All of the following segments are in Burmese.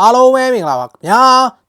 အားလုံးပဲမင်္ဂလာပါခင်ဗျာ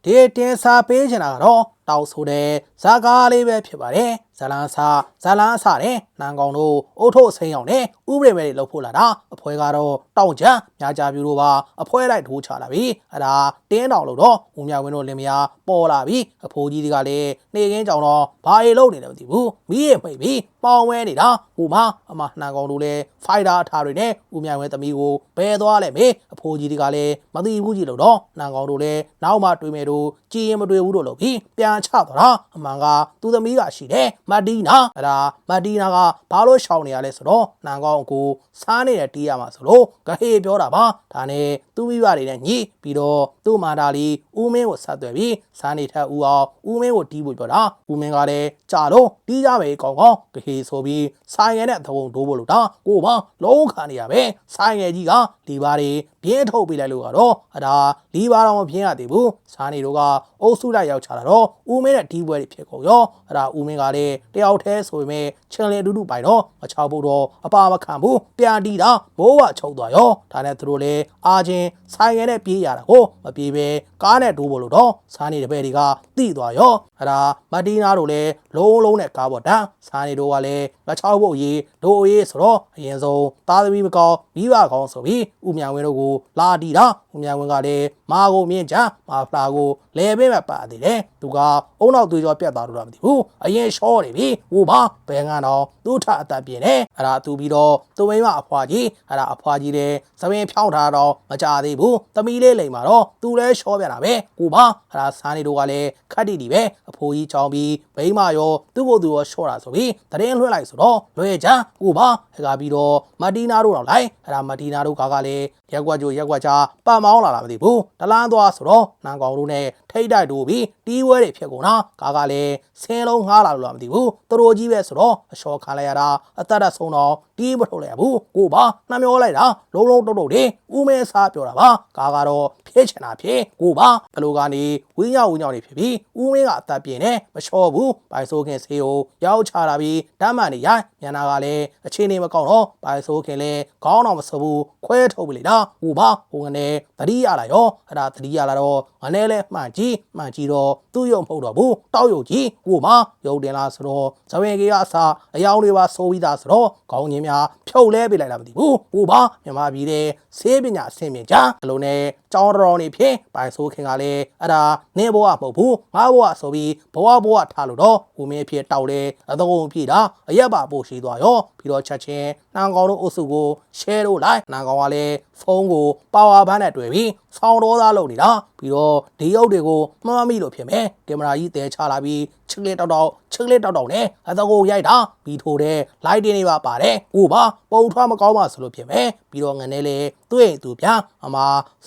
ဒီတင်စာပေးချင်တာကတော့တောက်ဆိုတဲ့ဇာကားလေးပဲဖြစ်ပါတယ်ဇလန်းစာဇလန်းစာတဲ့နန်ကောင်တို့အုတ်ထုတ်စိမ်းအောင်နဲ့ဥပဒေမဲ့တွေလှုပ်ဖို့လာတာအဖွဲကတော့တောက်ချမ်းညာကြပြူတို့ပါအဖွဲလိုက်ထိုးချလာပြီအဲ့ဒါတင်းတောင်လို့တော့ဦးမြဝင်းတို့လင်မယားပေါ်လာပြီအဖိုးကြီးတွေကလည်းနေကင်းကြောင်တော့ဘာရေလုပ်နေတယ်မသိဘူးမိရမိတ်ပြီ ပေါင်ဝဲနေတာဟိုမှာအမနှံကောင်တို့လည်းဖိုက်တာအထားတွေနဲ့ဦးမြဝင်းသမီးကိုဘယ်သွားလဲမေအဖိုးကြီးတွေကလည်းမသိဘူးကြီးလို့တော့နှံကောင်တို့လည်းနောက်မှတွေ့မယ်တို့ကြည်ရင်မတွေ့ဘူးလို့လို့ပြီးပြန်ချသွားတာအမှန်ကသူသမီးကရှိတယ်မတ်တီနာအဲ့ဒါမတ်တီနာကဘာလို့ရှောင်နေရလဲဆိုတော့နှံကောင်ကိုစားနေတဲ့တီးရမှာဆိုလို့ဂဟေပြောတာပါဒါနဲ့သူမိဘတွေနဲ့ညှိပြီးတော့သူ့မာတာလီဦးမင်းကိုဆက်သွယ်ပြီးစားနေထက်ဦးအောင်ဦးမင်းကိုတီးဖို့ပြောတာဦးမင်းကလည်းကြာတော့တီးကြမယ်ကောင်းကောင်းဂဟေဆိုပြီးဆိုင်ငယ်နဲ့သဘုံဒိုးဖို့လို့တာကိုပါလုံးခံနေရပဲဆိုင်ငယ်ကြီးကဒီပါတွေပြင်းထုတ်ပေးလိုက်လို့ကတော့အဒါလီပါတော့မပြင်းရသေးဘူးစားနေတို့ကအုပ်စုလိုက်ရောက်ချလာတော့ဦးမင်းနဲ့ဒီပွဲတွေဖြစ်ကုန်ရောအဒါဦးမင်းကလည်းတယောက်တည်းဆိုပေမဲ့ချင်လေအတူတူပိုင်တော့မချောက်ဖို့တော့အပါမခံဘူးပြန်တီးတာမိုးဝချုပ်သွားရောဒါနဲ့သူတို့လည်းအာချင်းဆိုင်ငယ်နဲ့ပြေးရတာကိုမပြေးပဲကားနဲ့တိုးဖို့လို့တော့စားနေတဲ့ဘဲတွေကတိသွားရောအဒါမတီနာတို့လည်းလုံးလုံးနဲ့ကားပေါ်တန်းစားနေတို့ကလည်းမချောက်ဖို့ရေးဒိုအေးဆိုတော့အရင်ဆုံးသားသမီးမကောင်းမိဘကောင်းဆိုပြီးဦးမြဝင်းတို့ကိုလာတီတာဦးမြဝင်းကလည်း မာကိုမြင့်ချမာဖလာကိုလဲပေးမှပါသေးတယ်သူကအုံနောက်သွေးကြောပြတ်သွားလို့တော့မသိဘူးအရင်ရှော့နေပြီဟိုပါဘယ်ကတော့သူ့ထအသက်ပြင်းနေအဲ့ဒါသူပြီးတော့သူမိမအဖွာကြီးအဲ့ဒါအဖွာကြီးတဲ့သပင်ဖြောင်းထားတော့မကြသေးဘူးသမီးလေးလိမ်မှာတော့သူလဲရှော့ပြတာပဲဟိုပါအဲ့ဒါစားနေတို့ကလည်းခတ်တီတီပဲအဖိုးကြီးချောင်းပြီးဘိမရောသူ့ကိုယ်သူရောရှော့တာဆိုပြီးတရင်လွှဲလိုက်ဆိုတော့လွှဲချမ်းဟိုပါအဲ့ကပြီးတော့မတီနာတို့တော့လိုက်အဲ့ဒါမတီနာတို့ကကလည်းရက်ကွက်ကြိုရက်ကွက်ချပတ်မောင်းလာတာမသိဘူးတလန်းသွားဆိုတော့နန်ကောင်တို့နဲ့ ထိတ်တိုက်တို့ပြီးတီးဝဲတွေဖြစ်ကုန်တာကာကလည်းဆင်းလုံးငှားလာလို့လားမသိဘူးသူတို့ကြီးပဲဆိုတော့အလျှော်ခံလိုက်ရတာအသက်သက်ဆုံးတော့တီးမထုတ်လိုက်ရဘူးကိုပါနှမျောလိုက်တာလုံးလုံးတုတ်တုတ်တွေဦးမဲစားပြောတာပါကာကတော့ဖြစ်ချင်တာဖြစ်ကိုပါဘလိုကနေဝင်းရောက်ဝင်းရောက်နေဖြစ်ပြီးဦးမင်းကအသက်ပြင်းနေမလျှော်ဘူးဘိုင်ဆိုးခင်ဆေးကိုရောက်ချတာပြီးဓာတ်မှန်နေရိုက်ညနာကလည်းအခြေအနေမကောင်းတော့ဘိုင်ဆိုးခင်လည်းခေါင်းတော့မစဘူးခွဲထုတ်ပြီလေဒါဟိုပါဟိုကနေတတိရလာရောအဲ့ဒါတတိရလာတော့ငနဲ့လဲမှန်ကြည့်မှန်ကြည့်တော့သူ့ရုံမဟုတ်တော့ဘူးတောက်ရုံကြီးဟိုမှာရုံတင်လာဆိုတော့ဇဝင်ကြီးကအစားအယောင်တွေပါဆိုးပြီးသားဆိုတော့ခေါင်းချင်းများဖြုတ်လဲပြလိုက်တာမသိဘူးဟိုပါမြန်မာပြည်တဲ့ဆေးပညာအဆင့်မြင့်ကြအလုံးနဲ့ကြောင်းတော်နေဖြစ်ပိုင်ဆိုးခင်ကလည်းအဲ့ဒါနင်းဘဝမဟုတ်ဘူးငါဘဝဆိုပြီးဘဝဘဝထားလို့တော့ဦးမင်းဖြစ်တောက်တယ်အသုံးပြတာအရက်ပါပို့ရှိသွားရောပြီးတော့ချက်ချင်းနှံကောင်တို့အုပ်စုကို share လို့လိုက်နှံကောင်ကလည်းဖုန်းကိုပါဝါဘန်းနဲ့တွေ့ပြီး ဆောင်းတော်သားလုပ်နေတာပြီးတော့ဒီရုပ်တွေကိုမှတ်မမိလို့ဖြစ်မယ်ကင်မရာကြီးတဲချလာပြီးချစ်လေးတောက်တောက်ချစ်လေးတောက်တောက်နဲ့အသကိုရိုက်တာပြီးထိုးတဲ့ light တင်တွေပါပါတယ်ဟိုပါပုံထွားမကောင်းပါဆိုလို့ဖြစ်မယ်ပြီးတော့ငနေလေ သူ့ရဲ့သူပြအမ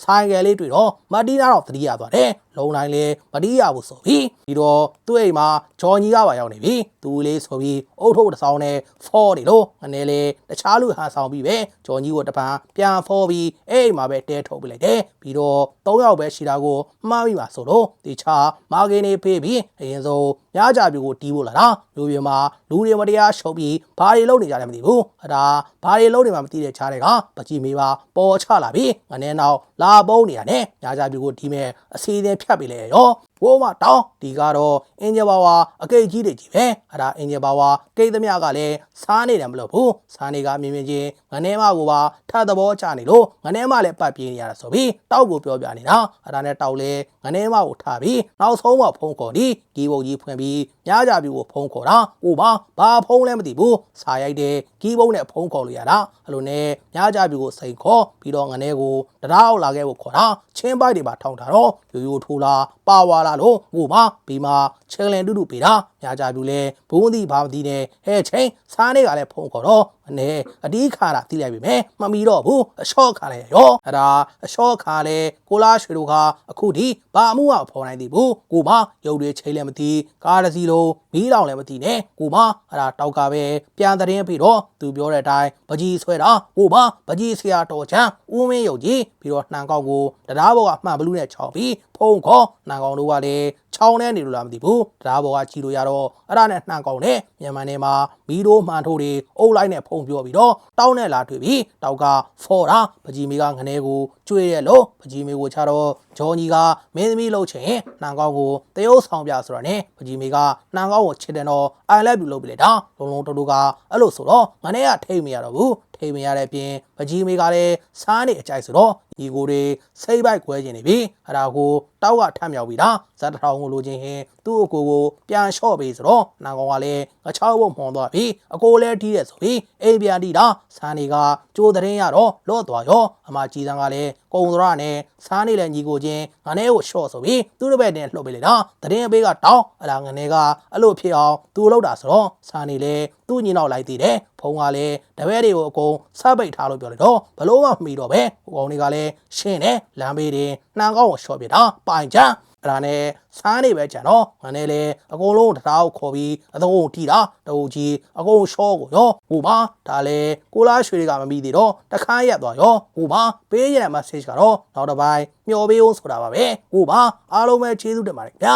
ဆိုင်ကယ်လေးတွေ့တော့မတီးနာတော့သတိရသွားတယ်လုံတိုင်းလေမတီးရဘူးဆိုပြီးပြီးတော့သူ့အိမ်မှာဂျော်ကြီးကပါရောက်နေပြီသူလေးဆိုပြီးအုတ်ထုတ်တစ်ဆောင်နဲ့ဖော်နေလို့ငနေလေတခြားလူဟန်ဆောင်ပြီးပဲဂျော်ကြီးကိုတပံပြန်ဖော်ပြီးအဲ့အိမ်မှာပဲတဲထုတ်ပြလိုက်တယ်ပြီးတော့၃ယောက်ပဲရှိတာကိုမှားပြီးပါဆိုတော့ဒီချာမာဂင်းနေဖေးပြီးအရင်ဆုံးညကြပြူကိုတီးဖို့လာတာလူပြမှာလူတွေမတရားရှုပ်ပြီးဘာတွေလုပ်နေကြလဲမသိဘူးအဲ့ဒါဘာတွေလုပ်နေမှမသိတဲ့ချားတွေကပကြည်မေးပါပေါ်ချလာပြီးငနေနောက်လာပုံးနေရတယ်ညကြပြူကိုဒီမဲ့အစီအစဉ်ဖြတ်ပြီးလေရောဘိုးမတောင်းဒီကတော့အင်ဂျင်ပါဝါအကိတ်ကြီးတွေကြီးပဲအဲ့ဒါအင်ဂျင်ပါဝါကိတ်သမျှကလည်းစားနေတယ်မလို့ဘူးစားနေကမြင်မြင်ချင်းငနေမကိုပါထသဘောချနေလို့ငနေမလည်းပတ်ပြေးနေရတာဆိုပြီးတောက်ကိုပြောပြနေတာအဲ့ဒါနဲ့တောက်လေငနေမကိုထားပြီးနောက်ဆုံးမှဖုံးခေါ်ဒီဒီဘုံကြီးဖွင့်ပြီး ညကြပြူကိုဖုံးခေါ်တာဟိုပါဘာဖုံးလဲမသိဘူးစာရိုက်တယ်ကီးဘုံနဲ့ဖုံးခေါ်လို့ရတာအဲ့လိုနဲ့ညကြပြူကိုစိန်ခေါ်ပြီးတော့ငနေကိုတရားအောင်လာခဲ့ဖို့ခေါ်တာချင်းပိုက်တွေပါထောင်ထားတော့ရိုးရိုးထိုးလာပါဝါလာလို့ဟိုပါဘီမာချဲလန်တူတူပေးတာညကြပြူလဲဘုံသည်ဘာမသိနဲ့ဟဲ့ချင်းစားနေကလည်းဖုံးခေါ်တော့အနေအတီးခါတာသိလိုက်ပြီမယ်မမီတော့ဘူးအလျှော့ခါလဲရောအဲ့ဒါအလျှော့ခါလဲကိုလားရွှေတို့ကအခုဒီဘာအမှုကဖော်နိုင်သေးဘူးကိုမရုပ်တွေချိန်လည်းမသိကားတစ်စီးလုံးမီးလောင်လည်းမသိနဲ့ကိုမအဲ့ဒါတောက်ကပဲပြန်တဲ့ပြီးတော့သူပြောတဲ့အတိုင်းပကြီးဆွဲတာကိုမပကြီးဆရာတော်ချမ်းဦးမင်းရုပ်ကြီးပြီးတော့နှံကောက်ကိုတရားဘောကမှန်ဘလူးနဲ့ချောင်းပြီးဖုံခေါ်နှံကောင်တို့ကလည်းချောင်းနဲ့နေလို့လားမသိဘူးတရားဘောကကြည်လို့ရတော့အဲ့ဒါနဲ့နှံကောင်နဲ့မြန်မာနယ်မှာမီးတို့မှန်ထိုးတွေအုပ်လိုက်နဲ့ဖုံပြောပြီးတော့တောင်းနဲ့လာတွေ့ပြီးတောက်ကဖော်တာပကြီးမီကငနေကိုကျွေးရဲ့လို့ပကြီးမီကိုချတော့ဂျော်ကြီးကမင်းသမီးလှုပ်ချင်နှံကောင်းကိုတရုပ်ဆောင်ပြဆိုတော့ ਨੇ ပကြီးမီကနှံကောင်းကိုချစ်တယ်တော့ I love you လုပ်ပြီးလေတာလုံးလုံးတူတူကအဲ့လိုဆိုတော့ငနေကထိတ်မရတော့ဘူးထိတ်မရတဲ့အပြင်ပကြီးမီကလည်းစားနေအကြိုက်ဆိုတော့ညီကိုတွေစိတ်ပိုက်ခွဲခြင်းနေပြီအဲ့ဒါကိုတောက်ကထမ်းမြောက်ပြီးတာဇက်တထောင်ကိုလိုချင်ရင်သူ့အကိုကိုပြန်လျှော့ပေးဆိုတော့နှံကောင်းကလည်းငချောက်ဖို့မှွန်သွားပြီအကိုလည်းတီးတယ်ဆိုပြီးအိမ်ပြန်တီးတာစားနေကကြိုးတဲ့ရင်ရတော့လော့သွားရောအမကြီးစံကလည်းကုံသရနဲ့စားနေလဲညီကိုချင်းငနေကိုလျှော့ဆိုပြီးသူ့တစ်ဘက်နဲ့လှုပ်ပေးလေတာတရင်အပေးကတောင်းအလားငနေကအဲ့လိုဖြစ်အောင်သူ့လောက်တာဆိုတော့စားနေလဲသူ့ညီနောက်လိုက်သေးတယ်ဖုံးကလည်းတပည့်တွေကိုအကုန်စပိတ်ထားလို့ပြောလိုက်တော့ဘလို့မှမမီတော့ပဲဟိုကောင်တွေကလည်းရှင်းတယ်လမ်းဘေးတင်နှံကောင်းကိုလျှော့ပြတာပိုင်ချမ်းအဲ့ဒါနဲ့စားနေပဲကြံတော့ငါနဲ့လေအကုန်လုံးတရားကိုခေါ်ပြီးအသုံးတီးတာတူကြီးအကုန်ရှော့ကိုရောဟိုပါဒါလေကိုလားရွှေတွေကမမိသေးတော့တခါရက်သွားရောဟိုပါပေးရတဲ့ message ကတော့နောက်တစ်ပိုင်းမျှော်ပေးအောင်ဆိုတာပါပဲဟိုပါအားလုံးပဲကျေးဇူးတင်ပါတယ်ဗျာ